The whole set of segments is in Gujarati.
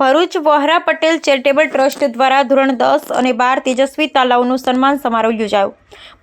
ભરૂચ વહરા પટેલ ચેરિટેબલ ટ્રસ્ટ દ્વારા ધોરણ દસ અને બાર તેજસ્વી તાલાઓનું સન્માન સમારોહ યોજાયો.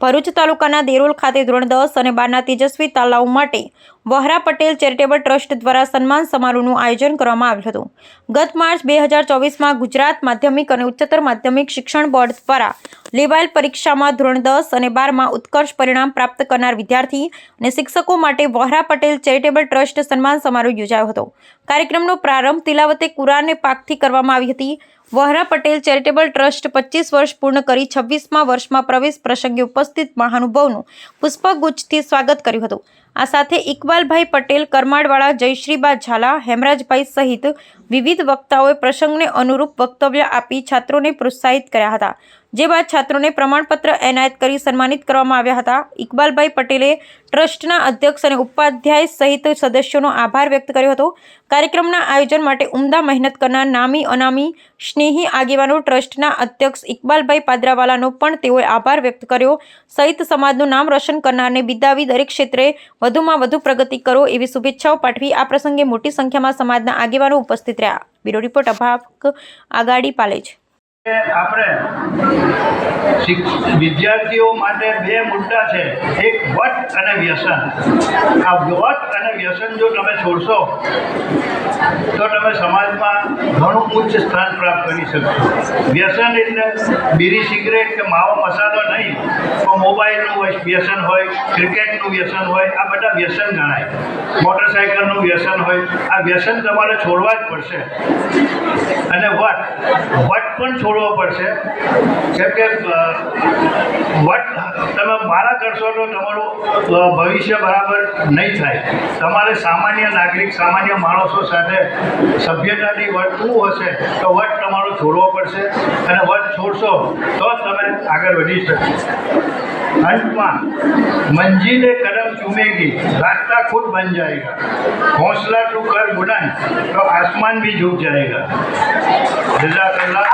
ભરૂચ તાલુકાના દેરોલ ખાતે ધોરણ દસ અને બારના તેજસ્વી તાલાઓ માટે વહરા પટેલ ચેરિટેબલ ટ્રસ્ટ દ્વારા સન્માન સમારોહનું આયોજન કરવામાં આવ્યું હતું. ગત માર્ચ બે હજાર ચોવીસમાં ગુજરાત માધ્યમિક અને ઉચ્ચતર માધ્યમિક શિક્ષણ બોર્ડ દ્વારા લેવાયેલ પરીક્ષામાં ધોરણ દસ અને બારમાં ઉત્કર્ષ પરિણામ પ્રાપ્ત કરનાર વિદ્યાર્થી અને શિક્ષકો માટે વહરા પટેલ ચેરિટેબલ ટ્રસ્ટ સન્માન સમારોહ યોજાયો હતો. કાર્યક્રમનો પ્રારંભ તિલાવતે કુરાને પાકથી કરવામાં આવી હતી. વહરા પટેલ ચેરિટેબલ ટ્રસ્ટ પચીસ વર્ષ પૂર્ણ કરી છવ્વીસમા વર્ષમાં પ્રવેશ પ્રસંગે ઉપસ્થિત મહાનુભાવનું પુષ્પગુચ્છથી સ્વાગત કર્યું હતું. આ સાથે ઇકબાલભાઈ પટેલ, કરમાડવાળા જયશ્રીબા ઝાલા, હેમરાજભાઈ સહિત વિવિધ વક્તાઓએ પ્રસંગને અનુરૂપ વક્તવ્ય આપી છાત્રોને પ્રોત્સાહિત કર્યા હતા. જે બાદ છાત્રોને પ્રમાણપત્ર એનાયત કરી સન્માનિત કરવામાં આવ્યા હતા. ઇકબાલભાઈ પટેલે ટ્રસ્ટના અધ્યક્ષ અને ઉપાધ્યાય સહિત સદસ્યોનો આભાર વ્યક્ત કર્યો હતો. કાર્યક્રમના આયોજન માટે ઉમદા મહેનત કરનાર નામી અનામી સ્નેહી આગેવાનો ટ્રસ્ટના અધ્યક્ષ ઇકબાલભાઈ પાદરાવાલાનો પણ તેઓએ આભાર વ્યક્ત કર્યો. સહિત સમાજનું નામ રોશન કરનારને બિદાવી દરેક ક્ષેત્રે વધુમાં વધુ પ્રગતિ કરો એવી શુભેચ્છાઓ પાઠવી આ પ્રસંગે મોટી સંખ્યામાં સમાજના આગેવાનો ઉપસ્થિત રહ્યા. બ્યુરો રિપોર્ટ અભાવક આગાડી પાલેજ. આપણે વિદ્યાર્થીઓ માટે બે મુદ્દા છે. એક વટ અને વ્યસન. આ વટ અને વ્યસન જો તમે છોડશો, તો તમે સમાજમાં ઘણું ઉચ્ચ સ્થાન પ્રાપ્ત કરી શકશો. વ્યસન એટલે બીડી સિગરેટ કે માવો મસાલો નહીં તો મોબાઈલનું વ્યસન હોય, ક્રિકેટનું વ્યસન હોય, આ બધા વ્યસન ગણાય. મોટરસાઇકલનું વ્યસન હોય, આ વ્યસન તમારે છોડવા જ પડશે. અને વટ પણ છોડવો પડશે. કેમ કે વટ મારા કરશો તો તમારું ભવિષ્ય બરાબર નહીં થાય. તમારે સામાન્ય નાગરિક, સામાન્ય માણસો સાથે સભ્યતાથી વર્તવું હશે તો વટ તમારો છોડવો પડશે અને વટ છોડશો તો તમે આગળ વધી શકશો અંતમાં મંજિલે કદમ ચૂમેગી, રાસ્તા ખુદ બન જાયગા. હોંસલા તું કર બુલંદ તો આસમાન ભી ઝુક જાયગા. જઝાક અલ્લાહ